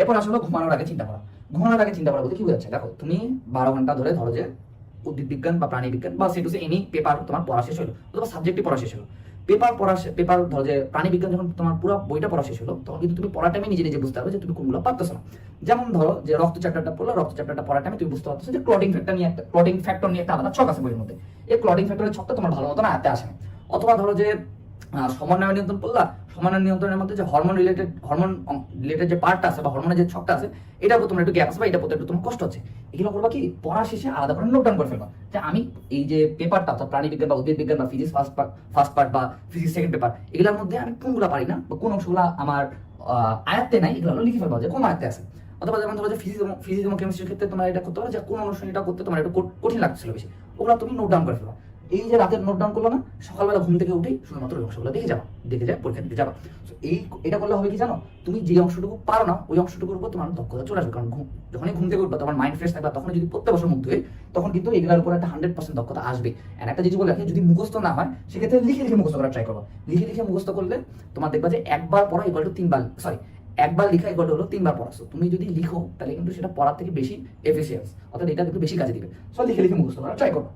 এরপর আসলে ঘুমানোর আগে চিন্তা করা। ঘুমানোর আগে চিন্তা করা বলতে কি বোঝাচ্ছে? দেখো, তুমি বারো ঘণ্টা ধরে ধরো যে উদ্ভিদ বিজ্ঞান বা প্রাণী বিজ্ঞান বা সেটু এনি পেপার তোমার পড়া শেষ হলো, অথবা সাবজেক্টই পড়া শেষ হলো। পেপার পড়া পেপার ধরো যে প্রাণী বিজ্ঞান যখন তোমার পুরো বইটা পড়া শেষ হলো, তখন কিন্তু তুমি পড়া টাইমে নিজে নিজে বুঝতে পারবে যে তুমি কোনগুলো পারতেছো না। যেমন ধরো যে রক্ত চ্যাপ্টারটা পড়ল, রক্ত চ্যাপ্টারটা পড়া টাইমে তুমি বুঝতে পারছ যে ক্লটিং ফ্যাক্টর নিয়ে একটা ক্লটিং ফ্যাক্টর নিয়ে একটা আলাদা ছক আছে বইয়ের মধ্যে। এই ক্লটিং ফ্যাক্টরের ছকটা তোমার ভালো মতো না আয়ত্তে আসে অথবা ধরো যে সমন্বয় নিয়ন্ত্রণ করলা, সমন্বয় নিয়ন্ত্রণের মধ্যে যে হরমোন রিলেটেড হরমোন রিলেটেড যে পার্টটা আছে বা হরমোনের যে ছকটা আছে, এটা উপর তোমার একটু গ্যাপ আছে বা এটা প্রতি একটু তোমার কষ্ট হচ্ছে এগুলো করবা কি? পড়া শেষে আলাদা করে নোট ডাউন করে ফেলবা। যে আমি এই যে পেপারটা অর্থাৎ প্রাণী বিজ্ঞান বা উদ্ভিদ বিজ্ঞান বা physics first part first part বা ফিজিক্স সেকেন্ড পেপার এগুলোর মধ্যে আমি কোনগুলো পারি না বা কোন অংশগুলো আমার আয়ত্তে নাই, এগুলো লিখে ফেলবা যে কোন আয়ত্তে আছে। অথবা যেমন ধরো যে ফিজিক্স ফিজিক্স এবং কেমিস্ট্রির ক্ষেত্রে তোমার এটা করতে পারো যে কোন এটা করতে তোমার একটু কঠিন লাগছিল বেশি। ওগুলো তুমি নোট ডাউন করে ফেলো এই যে রাতের নোট ডাউন করল না, সকালবেলা ঘুম থেকে উঠেই শুধুমাত্র ওই অংশগুলো দেখে যাবা, দেখে যায় পরীক্ষা দিতে যাবা। এই এটা করলে হবে কি জানো? তুমি যে অংশটুকু পারো না, ওই অংশটুকুর উপর তোমার দক্ষতা চলে আসবে। কারণ ঘুম যখনই ঘুম থেকে উঠবা তোমার মাইন্ড ফ্রেশ থাকবে তখন যদি প্রত্যেক বছর মুগ্ধ হয়ে, তখন কিন্তু এগুলোর উপর একটা হান্ড্রেড পার্সেন্ট দক্ষতা আসবে। আর একটা জিনিস বলে রাখি, যদি মুখস্থ না হয়, সেক্ষেত্রে লিখে লিখে মুখস্থ করার ট্রাই করো লিখে লিখে মুখস্থ করলে তোমার দেখবা যে একবার পড়া ইকুয়াল টু তিনবার সরি একবার লেখা ইকুয়াল হলো তিনবার পড়াছো তুমি যদি লিখো, তাহলে কিন্তু সেটা পড়ার থেকে বেশি এফিসিয়েন্স অর্থাৎ এটা কিন্তু বেশি কাজে দিবে। সো লিখে লিখে মুখস্থ করার ট্রাই করো